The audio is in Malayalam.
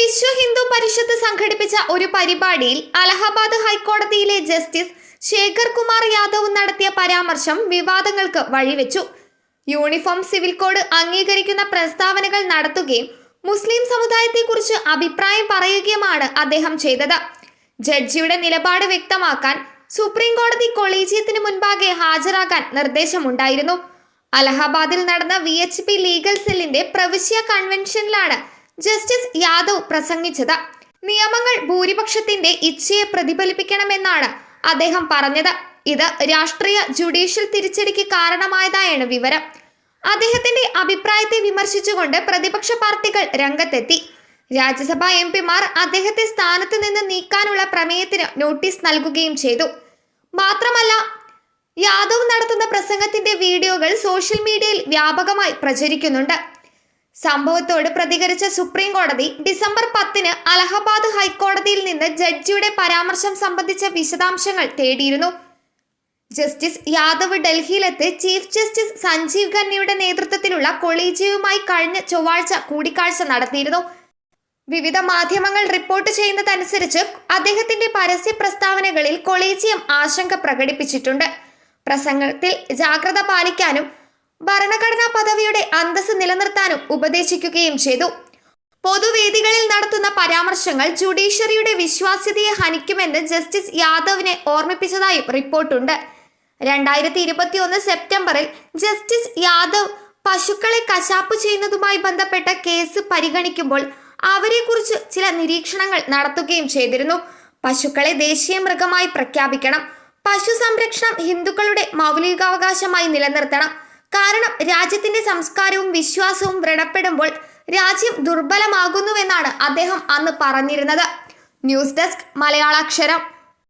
വിശ്വ ഹിന്ദു പരിഷത്ത് സംഘടിപ്പിച്ച ഒരു പരിപാടിയിൽ അലഹബാദ് ഹൈക്കോടതിയിലെ ജസ്റ്റിസ് ശേഖർ കുമാർ യാദവ് നടത്തിയ പരാമർശം വിവാദങ്ങൾക്ക് വഴിവെച്ചു. യൂണിഫോം സിവിൽ കോഡ് അംഗീകരിക്കുന്ന പ്രസ്താവനകൾ നടത്തുകയും മുസ്ലിം സമുദായത്തെക്കുറിച്ച് അഭിപ്രായം പറയുകയുമാണ് അദ്ദേഹം ചെയ്തത്. ജഡ്ജിയുടെ നിലപാട് വ്യക്തമാക്കാൻ സുപ്രീം കോടതി കൊളീജിയത്തിന് മുൻപാകെ ഹാജരാകാൻ നിർദ്ദേശമുണ്ടായിരുന്നു. അലഹബാദിൽ നടന്ന വി എച്ച് പി ലീഗൽ സെല്ലിന്റെ പ്രവിശ്യ കൺവെൻഷനിലാണ് ജസ്റ്റിസ് യാദവ് പ്രസംഗിച്ചത് നിയമങ്ങൾ ഭൂരിപക്ഷത്തിന്റെ ഇച്ഛയെ പ്രതിഫലിപ്പിക്കണമെന്നാണ് അദ്ദേഹം പറഞ്ഞത്. ഇത് രാഷ്ട്രീയ ജുഡീഷ്യൽ തിരിച്ചടിക്ക് കാരണമായതായാണ് വിവരം. അദ്ദേഹത്തിന്റെ അഭിപ്രായത്തെ വിമർശിച്ചുകൊണ്ട് പ്രതിപക്ഷ പാർട്ടികൾ രംഗത്തെത്തി. രാജ്യസഭാ എം പിമാർ അദ്ദേഹത്തെ സ്ഥാനത്ത് നിന്ന് നീക്കാനുള്ള പ്രമേയത്തിന് നോട്ടീസ് നൽകുകയും ചെയ്തു. മാത്രമല്ല യാദവ് നടത്തുന്ന പ്രസംഗത്തിന്റെ വീഡിയോകൾ സോഷ്യൽ മീഡിയയിൽ വ്യാപകമായി പ്രചരിക്കുന്നുണ്ട്. സംഭവത്തോട് പ്രതികരിച്ച സുപ്രീം കോടതി ഡിസംബർ പത്തിന് അലഹബാദ് ഹൈക്കോടതിയിൽ നിന്ന് ജഡ്ജിയുടെ പരാമർശം സംബന്ധിച്ച വിശദാംശങ്ങൾ തേടിയിരുന്നു. ജസ്റ്റിസ് യാദവ് ഡൽഹിയിലെത്തി ചീഫ് ജസ്റ്റിസ് സഞ്ജീവ് ഖന്നയുടെ നേതൃത്വത്തിലുള്ള കൊളീജിയവുമായി കഴിഞ്ഞ ചൊവ്വാഴ്ച കൂടിക്കാഴ്ച നടത്തിയിരുന്നു. വിവിധ മാധ്യമങ്ങൾ റിപ്പോർട്ട് ചെയ്യുന്നതനുസരിച്ച് അദ്ദേഹത്തിന്റെ പരസ്യ പ്രസ്താവനകളിൽ കൊളീജിയം ആശങ്ക പ്രകടിപ്പിച്ചിട്ടുണ്ട്. പ്രസംഗത്തിൽ ജാഗ്രത പാലിക്കാനും ഭരണഘടനാ പദവിയുടെ അന്തസ്സ് നിലനിർത്താനും ഉപദേശിക്കുകയും ചെയ്തു. പൊതുവേദികളിൽ നടത്തുന്ന പരാമർശങ്ങൾ ജുഡീഷ്യറിയുടെ വിശ്വാസ്യതയെ ഹനിക്കുമെന്ന് ജസ്റ്റിസ് യാദവിനെ ഓർമ്മിപ്പിച്ചതായും റിപ്പോർട്ടുണ്ട്. രണ്ടായിരത്തി ഇരുപത്തിയൊന്ന് സെപ്റ്റംബറിൽ ജസ്റ്റിസ് യാദവ് പശുക്കളെ കശാപ്പ് ചെയ്യുന്നതുമായി ബന്ധപ്പെട്ട കേസ് പരിഗണിക്കുമ്പോൾ അവരെക്കുറിച്ച് ചില നിരീക്ഷണങ്ങൾ നടത്തുകയും ചെയ്തിരുന്നു. പശുക്കളെ ദേശീയ മൃഗമായി പ്രഖ്യാപിക്കണം. പശു സംരക്ഷണം ഹിന്ദുക്കളുടെ മൗലികാവകാശമായി നിലനിർത്തണം. കാരണം രാജ്യത്തിന്റെ സംസ്കാരവും വിശ്വാസവും വ്രണപ്പെടുമ്പോൾ രാജ്യം ദുർബലമാകുന്നുവെന്നാണ് അദ്ദേഹം അന്ന് പറഞ്ഞിരുന്നത്. News desk Malayalaksharam.